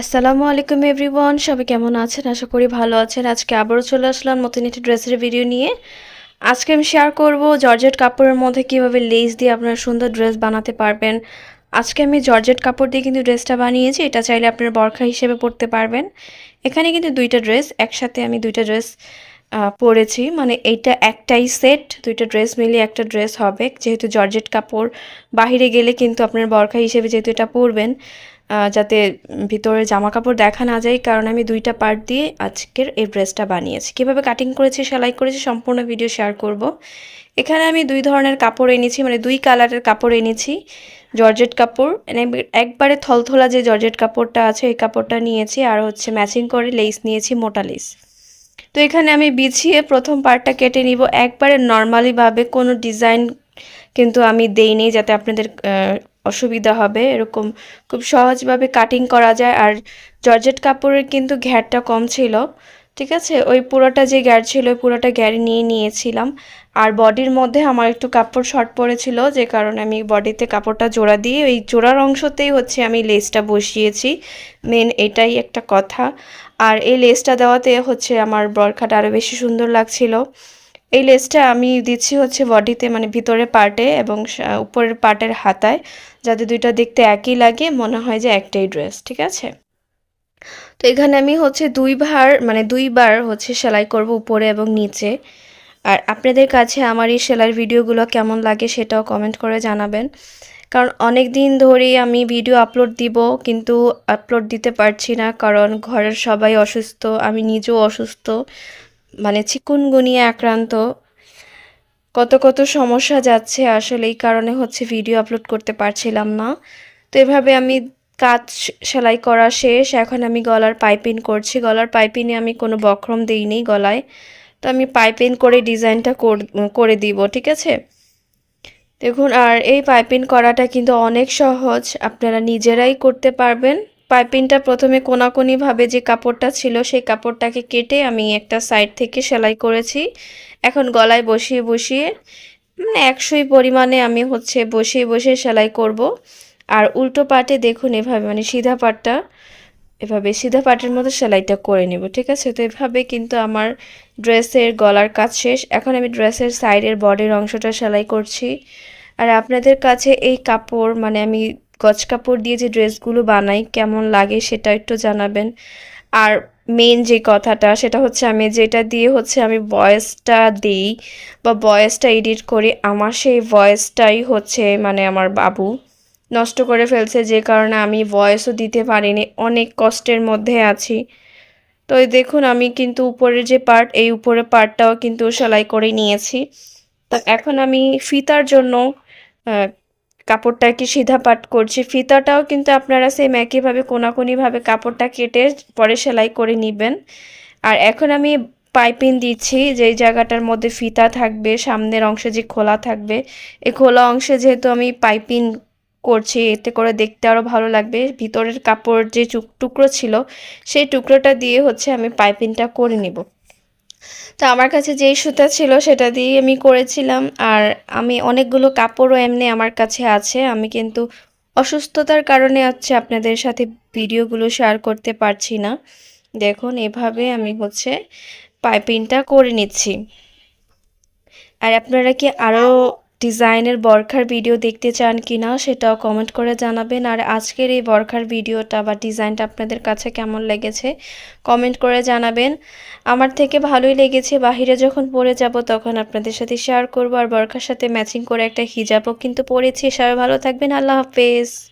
আসসালামু আলাইকুম এভরিওয়ান, সবাই কেমন আছেন? আশা করি ভালো আছেন। আজকে আবারও চলে আসলাম নতুন একটি ড্রেসের ভিডিও নিয়ে। আজকে আমি শেয়ার করব জর্জেট কাপড়ের মধ্যে কীভাবে লেস দিয়ে আপনারা সুন্দর ড্রেস বানাতে পারবেন। আজকে আমি জর্জেট কাপড় দিয়ে কিন্তু ড্রেসটা বানিয়েছি, এটা চাইলে আপনারা বরখা হিসেবে পরতে পারবেন। এখানে কিন্তু দুইটা ড্রেস একসাথে আমি দুইটা ড্রেস পরেছি। মানে এইটা একটাই সেট দুইটা ড্রেস মিলিয়ে একটা ড্রেস হবে। যেহেতু জর্জেট কাপড় বাহিরে গেলে কিন্তু আপনার বরখা হিসেবে যেহেতু এটা পরবেন যাতে ভিতরে জামা কাপড় দেখা না যায়, কারণ আমি দুইটা পার্ট দিয়ে আজকের এই ড্রেসটা বানিয়েছি। কীভাবে কাটিং করেছি, সেলাই করেছি, সম্পূর্ণ ভিডিও শেয়ার করব। এখানে আমি দুই ধরনের কাপড় এনেছি মানে দুই কালারের কাপড় এনেছি। জর্জেট কাপড় একবারে থলথলা যে জর্জেট কাপড়টা আছে এই কাপড়টা নিয়েছি, আর হচ্ছে ম্যাচিং করে লেস নিয়েছি, মোটা লেস তো এখানে আমি বিছিয়ে প্রথম পার্টটা কেটে নিব। একবারে নর্মালিভাবে কোনো ডিজাইন কিন্তু আমি দেইনি, যাতে আপনাদের অসুবিধা হবে। এরকম খুব সহজভাবে কাটিং করা যায়। আর জর্জেট কাপড়ের কিন্তু ঘ্যারটা কম ছিল, ঠিক আছে? ওই পুরোটা যে গ্যার ছিল, ওই পুরোটা গ্যার নিয়ে নিয়েছিলাম। আর বডির মধ্যে আমার একটু কাপড় শর্ট পড়েছিল, যে কারণে আমি বডিতে কাপড়টা জোড়া দিয়ে, ওই জোড়ার অংশতেই হচ্ছে আমি লেসটা বসিয়েছি। মেন এটাই একটা কথা। আর এই লেসটা দেওয়াতে হচ্ছে আমার বরখাটা আরও বেশি সুন্দর লাগছিল। এই লেসটা আমি দিচ্ছি হচ্ছে বডিতে মানে ভিতরে পার্টে এবং উপরের পার্টের হাতায়, যাতে দুইটা দেখতে একই লাগে, মনে হয় যে একটাই ড্রেস, ঠিক আছে? তো এখানে আমি হচ্ছে দুইবার মানে দুইবার হচ্ছে সেলাই করব উপরে এবং নিচে। আর আপনাদের কাছে আমার এই সেলাইয়ের ভিডিওগুলো কেমন লাগে সেটাও কমেন্ট করে জানাবেন। কারণ অনেক দিন ধরেই আমি ভিডিও আপলোড দিব, কিন্তু আপলোড দিতে পারছি না, কারণ ঘরের সবাই অসুস্থ, আমি নিজেও অসুস্থ। মানে চিকুনগুনিয়া আক্রান্ত, কত কত সমস্যা যাচ্ছে, আসলে এই কারণে হচ্ছে ভিডিও আপলোড করতে পারছিলাম না। তো এভাবে আমি কাজ সেলাই করা শেষ, এখন আমি গলার পাইপিং করছি। গলার পাইপিংয়ে আমি কোনো বক্রম দিইনি গলায়। তো আমি পাইপিং করে ডিজাইনটা করে দিব, ঠিক আছে? দেখুন, আর এই পাইপিং করাটা কিন্তু অনেক সহজ, আপনারা নিজেরাই করতে পারবেন। পাইপিংটা প্রথমে কোনাকোনিভাবে যে কাপড়টা ছিল সেই কাপড়টাকে কেটে আমি একটা সাইড থেকে সেলাই করেছি। এখন গলায় বসিয়ে বসিয়ে মানে একশোই পরিমাণে আমি হচ্ছে বসিয়ে বসিয়ে সেলাই করব। আর উল্টো পাটে দেখুন এভাবে মানে সিধা পাটটা, এভাবে সিধা পাটের মতো সেলাইটা করে নেব, ঠিক আছে? তো এভাবে কিন্তু আমার ড্রেসের গলার কাজ শেষ। এখন আমি ড্রেসের সাইডের বডির অংশটা সেলাই করছি। আর আপনাদের কাছে এই কাপড় মানে আমি গজ কাপড় দিয়ে যে ড্রেসগুলো বানাই, কেমন লাগে সেটা একটু জানাবেন। আর মেন যে কথাটা, সেটা হচ্ছে আমি যেটা দিয়ে হচ্ছে আমি ভয়েসটা দিই বা ভয়েসটা এডিট করি, আমার সেই ভয়েসটাই হচ্ছে মানে আমার বাবু। নষ্ট করে ফেলছে, যে কারণে আমি ভয়েসও দিতে পারিনি, অনেক কষ্টের মধ্যে আছি। তো দেখুন, আমি কিন্তু উপরের যে পার্ট এই উপরের পার্টটাও কিন্তু সেলাই করে নিয়েছি। তো এখন আমি ফিতার জন্য কাপড়টাকে সিধা পাট করছি। ফিতাটাও কিন্তু আপনারা সেম একইভাবে কোনাকুনিভাবে কাপড়টা কেটে পরে সেলাই করে নেবেন। আর এখন আমি পাইপিং দিচ্ছি, যেই জায়গাটার মধ্যে ফিতা থাকবে, সামনের অংশে যে খোলা থাকবে এই খোলা অংশে যেহেতু আমি পাইপিং করছি, এতে করে দেখতে আরও ভালো লাগবে। ভিতরের কাপড় যে টুকরো ছিল, সেই টুকরোটা দিয়ে হচ্ছে আমি পাইপিংটা করে নিব। তো আমার কাছে যেই সুতা ছিল সেটা দিয়ে আমি করেছিলাম। আর আমি অনেকগুলো কাপড়ও এমনি আমার কাছে আছে। আমি কিন্তু অসুস্থতার কারণে হচ্ছে আপনাদের সাথে ভিডিওগুলো শেয়ার করতে পারছি না। দেখুন, এভাবে আমি হচ্ছে পাইপিংটা করে নিচ্ছি। আর আপনারা কি আরও ডিজাইনের বরখার ভিডিও দেখতে চান কি না সেটাও কমেন্ট করে জানাবেন। আর আজকের এই বরখার ভিডিওটা বা ডিজাইনটা আপনাদের কাছে কেমন লেগেছে কমেন্ট করে জানাবেন। আমার থেকে ভালোই লেগেছে, বাহিরে যখন পরে যাব তখন আপনাদের সাথে শেয়ার করব। আর বরখার সাথে ম্যাচিং করে একটা হিজাবও কিন্তু পরেছি। সবাই ভালো থাকবেন, আল্লাহ হাফেজ।